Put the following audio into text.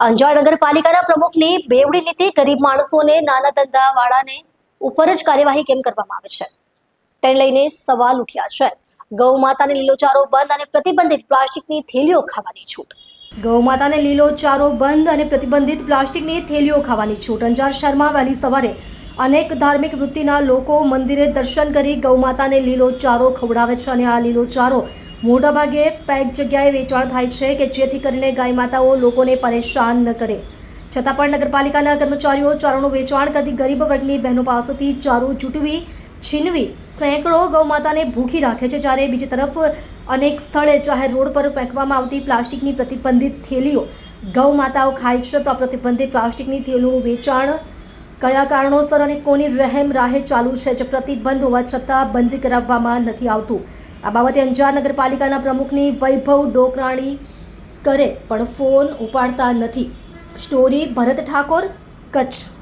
અંજાર નગરપાલિકાના પ્રમુખની બેવડી નીતિ ગરીબ માણસોને, નાના ધંધાવાળાને ઉપર જ કાર્યવાહી કેમ કરવામાં આવે છે? તેને લઈને સવાલ ઉઠ્યા છે. ગૌ માતાને લીલોચારો બંધ અને પ્રતિબંધિત પ્લાસ્ટિકની થેલીઓ ખાવાની છૂટ. ગૌ માતાને લીલો બંધ અને પ્રતિબંધિત પ્લાસ્ટિકની થેલીઓ ખાવાની છૂટ. અંજાર શહેરમાં વહેલી સવારે અનેક ધાર્મિક વૃત્તિના લોકો મંદિરે દર્શન કરી ગૌ માતાને લીલો ખવડાવે છે અને આ લીલો ચારો મોટાભાગે પેક જગ્યાએ વેચાણ થાય છે કે જેથી કરીને ગાય માતાઓ લોકોને પરેશાન ન કરે. છતાં પણ નગરપાલિકાના કર્મચારીઓ ચારોનું વેચાણ કરતી ગરીબ વર્ગની બહેનો પાસેથી ચારો ચૂંટવી, છીનવી, સેંકડો ગૌમાતાને ભૂખી રાખે છે જ્યારે બીજી તરફ અનેક સ્થળે જાહેર રોડ પર ફેંકવામાં આવતી પ્લાસ્ટિકની પ્રતિબંધિત થેલીઓ ગૌમાતાઓ ખાય છે તો આ પ્રતિબંધિત પ્લાસ્ટિકની થેલીઓનું વેચાણ કયા કારણોસર અને કોની રહેમ રાહે ચાલુ છે જે પ્રતિબંધ હોવા છતાં બંધ કરાવવામાં નથી આવતું. આ બાબતે અંજાર નગરપાલિકાના પ્રમુખની વૈભવ ડોકરાણી કરે પણ ફોન ઉપાડતા નથી. સ્ટોરી ભરત ઠાકોર, કચ્છ.